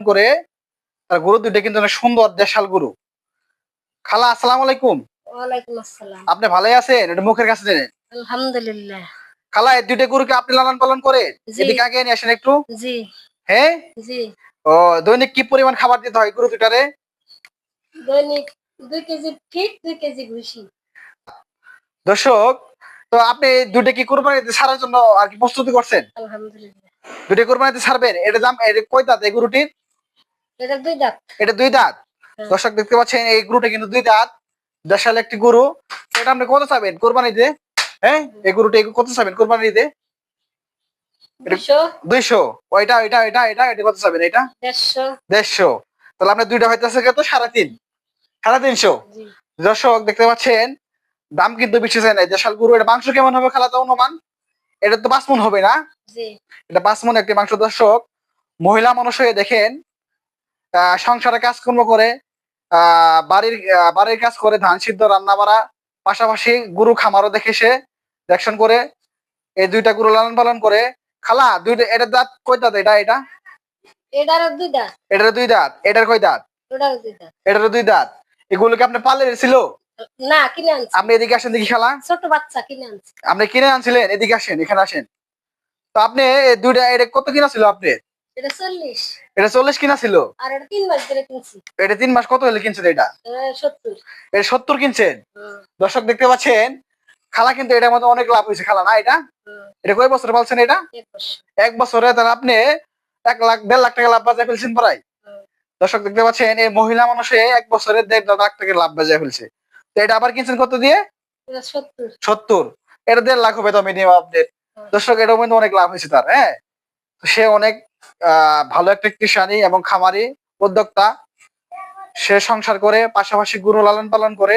করে তার গরু দুইটা কিন্তু অনেক সুন্দর দেশাল গরু। খালা আসসালামু আলাইকুম। আপনি ভালোই আছেন? এটা মুখের কাছে আলহামদুলিল্লাহ। খালা এই দুইটা গরুকে আপনি লালন পালন করেন এদিকে আগে নিয়ে আসেন একটু। জি। হ্যাঁ জি। ও দৈনিক কি পরিমাণ খাবার দিতে হয় গরু দুটারে দৈনিক দুই কেজি ঠিক দুই কেজি ঘুষি দর্শক তো আপনি দুইটা কি কোরবানিতে ছাড়ার জন্য আর কি প্রস্তুতি করছেন? আলহামদুলিল্লাহ। দুইটা কোরবানিতে ছাড়বেন? এটা দাম এটা কয় দাঁত এই গরুটির? এটা দুই দাঁত। এটা দুই দাঁত। হ্যাঁ। দর্শক দেখতে পাচ্ছেন এই গরুটা কিন্তু দুই দাঁত। দেশাল একটি গরু। এটা আপনি কত চাবেন? কোরবানিতে? হ্যাঁ? এই গরুটা কত চাবেন কোরবানিতে? দুইশো। ওইটা ওইটা এটা এটা এটা কত চাবেন এটা? দেড়শো। তাহলে আপনার দুইটা হইতেছে কত সাড়ে তিন। সাড়ে তিনশো। দর্শক দেখতে পাচ্ছেন দাম কিন্তু বেশি চাই না দেশাল গরু এটা মাংস কেমন হবে খালাতে অনুমান? এটা তো পাঁচ মন হবে না? এটা পাঁচ মন একটি মাংস দর্শক। মহিলা মানুষ হয়ে দেখেন সংসারে কাজকর্ম করে আহ, বাড়ির বাড়ির কাজ করে ধান সিদ্ধ রান্না বাড়া পাশাপাশি গরু খামারও দেখে সে দেখশন করে এই দুইটা গরু লালন পালন করে। খালা দুইটা এটার দাঁত কয় দাঁত এটা এটা? এটারও দুই দাঁত। এটার দুই দাঁত এটার কয় দাঁত? এটার দুই দাঁত। এগুলোকে আপনি পালে ছিল? না কিনে আনছি। আপনি এদিকে আসেন দেখি খালা। ছোট বাচ্চা কিনে আনছি। আপনি কিনে আনছিলেন এদিকে আসেন এখানে আসেন। তো আপনি দুইটা এটা কত কিনা ছিল আপনি? এটা চল্লিশ। এটা চল্লিশ কিনা ছিল? আর এটা তিন মাস ধরে কিনছি। এটা তিন মাস কত হলে কিনছেন এটা? এটা সত্তর। এটা সত্তর কিনছেন? দর্শক দেখতে পাচ্ছেন খালা কিন্তু এটার মধ্যে অনেক লাভ হয়েছে খালা না এটা? এটা কয় বছর পালছেন এটা? এক বছরে। তাহলে আপনি এক লাখ দেড় লাখ টাকা লাভ বাজায় ফেলছেন প্রায়। দর্শক দেখতে পাচ্ছেন এই মহিলা মানুষে এক বছরে দেড় লাখ টাকা লাভ বাজায় ফেলছে। তো এটা আবার কিনছেন কত দিয়ে? সত্তর। এটা দেড় লাখ হবে তো মিনিমাম হুম। দর্শক এটার মধ্যে অনেক লাভ হয়েছে তার হ্যাঁ? সে অনেক ভালো একটা কৃষানি এবং খামারি উদ্যোক্তা। সে সংসার করে পাশাপাশি গরু লালন পালন করে